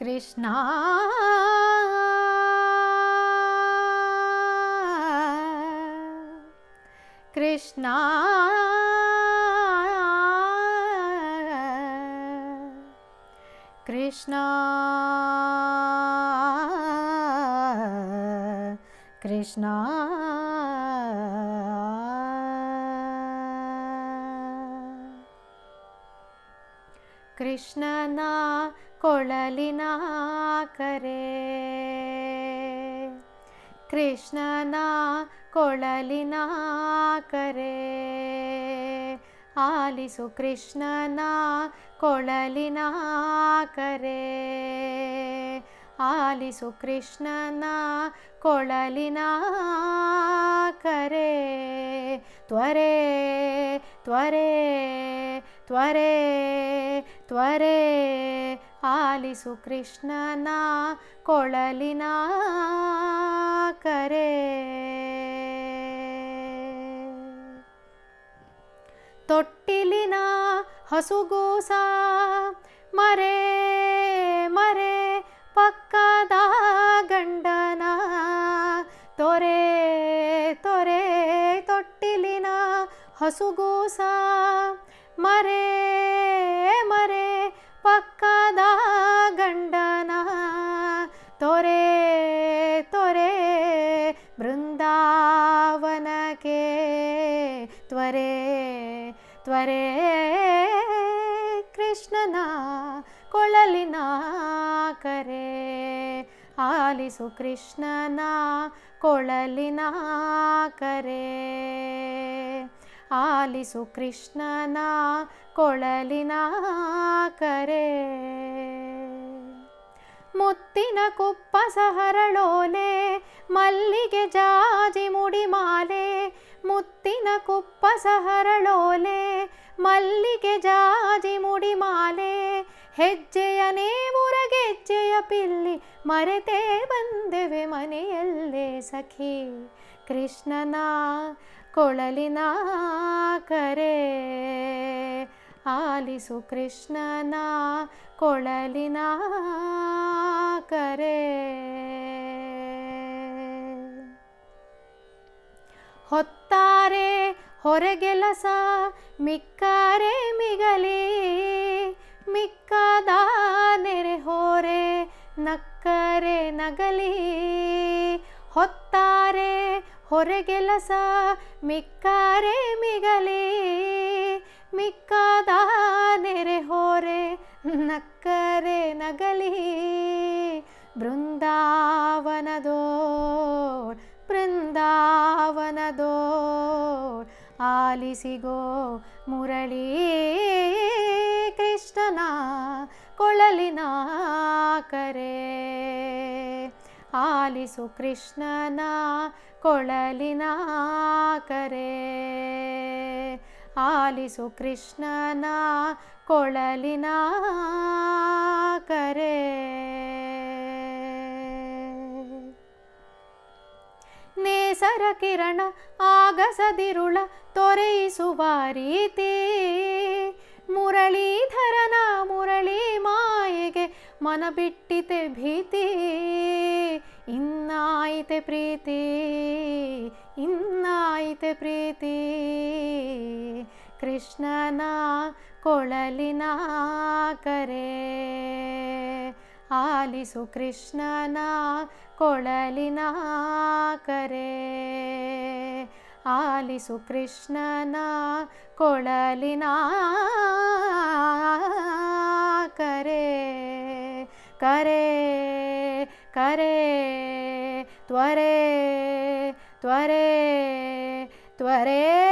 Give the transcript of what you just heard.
कृष्णा। कृष्णा। कृष्णा। कृष्णा। कृष्णना ಕೊಳಲಿನ ಕರೆ ಕೃಷ್ಣನ ಕೊಳಲಿನ ಕರೆ ಆಲಿಸು ಕೃಷ್ಣನ ಕೊಳಲಿನ ಕರೆ ಆಲಿಸು ಕೃಷ್ಣನ ಕೊಳಲಿನ ಕರೆ ತ್ವರೆ ತ್ವರೆ ತ್ವರೆ ತ್ವರೆ. ಆಲಿಸು ಕೃಷ್ಣನ ಕೊಳಲಿನ ಕರೆ. ತೊಟ್ಟಿಲಿನ ಹಸುಗೂಸ ಮರೆ ಮರೆ, ಪಕ್ಕದ ಗಂಡನ ತೊರೆ ತೊರೆ, ತೊಟ್ಟಿಲಿನ ಹಸುಗೂಸ ಮರೇ ಮರೆ. ಬೃಂದಾವನಕ್ಕೆ ತ್ವರೆ ತ್ವರೆ, ಕೃಷ್ಣನ ಕೊಳಲಿನ ಕರೆ. ಆಲಿಸು ಕೃಷ್ಣನ ಕೊಳಲಿನ ಕರೆ. ಆಲಿಸು ಕೃಷ್ಣನ ಕೊಳಲಿನ ಕರೆ. ಮುತ್ತಿನ ಕುಪ್ಪಸ ಹರಳೋಲೆ ಮಲ್ಲಿಗೆ ಜಾಜಿ ಮುಡಿಮಾಲೆ ಮುತ್ತಿನ ಕುಪ್ಪಸ ಹರಳೋಲೆ ಮಲ್ಲಿಗೆ ಜಾಜಿ ಮುಡಿಮಾಲೆ, ಹೆಜ್ಜೆಯ ನೇಮುರಗೆಜ್ಜೆಯ ಪಿಲ್ಲಿ, ಮರೆತೇ ಬಂದೆವೆ ಮನೆಯಲ್ಲೇ ಸಖಿ. ಕೃಷ್ಣನ ಕೊಳಲಿನ ಕರೆ, ಆಲಿಸು ಕೃಷ್ಣನ ಕೊಳಲಿನ ಕರೆ. ಹೊತ್ತಾರೆ ಹೊರಗೆಲಸ ಮಿಕ್ಕಾರೆ ಮಿಗಲಿ, ಮಿಕ್ಕದ ನೆರೆ ಹೋರೆ ನಕ್ಕರೆ ನಗಲಿ. ಹೊತ್ತಾರೆ ಹೊರಗೆಲಸ ಮಿಕ್ಕಾರೆ ಮಿಗಲಿ, ಮಿಕ್ಕದ ನೆರೆ ಹೋರೆ ನಕ್ಕರೆ ನಗಲಿ. ಬೃಂದಾವನದೋಳ್ ಆಲಿಸಿಗೋ ಮುರಳಿ ಕೃಷ್ಣನ ಕೊಳಲಿನ ಕರೆ. ಆಲಿಸು ಕೃಷ್ಣನ ಕೊಳಲಿನ ಕರೆ. ಆಲಿಸು ಕೃಷ್ಣನ ಕೊಳಲಿನ ಕರೆ. ನೇಸರ ಕಿರಣ ಆಗಸದಿರುಳ ತೊರೆಯಿಸುವ ರೀತಿ. ಮುರಳೀಧರನ ಮುರಳಿ ಮಾಯೆಗೆ ಮನ ಬಿಟ್ಟಿತೆ ಭೀತಿ. ಇನ್ನಾಯಿತೆ ಪ್ರೀತಿ ಇನ್ನಾಯಿತೆ ಪ್ರೀತಿ. ಕೃಷ್ಣನ ಕೊಳಲಿನ ಕರೆ. ಆಲಿಸು ಕೃಷ್ಣನ ಕೊಳಲಿನ ಕರೆ. ಆಲಿಸು ಕೃಷ್ಣನ ಕೊಳಲಿನ ಕರೆ. ಕರೆ ಕರೆ ತ್ವರೆ ತ್ವರೆ ತ್ವರೆ.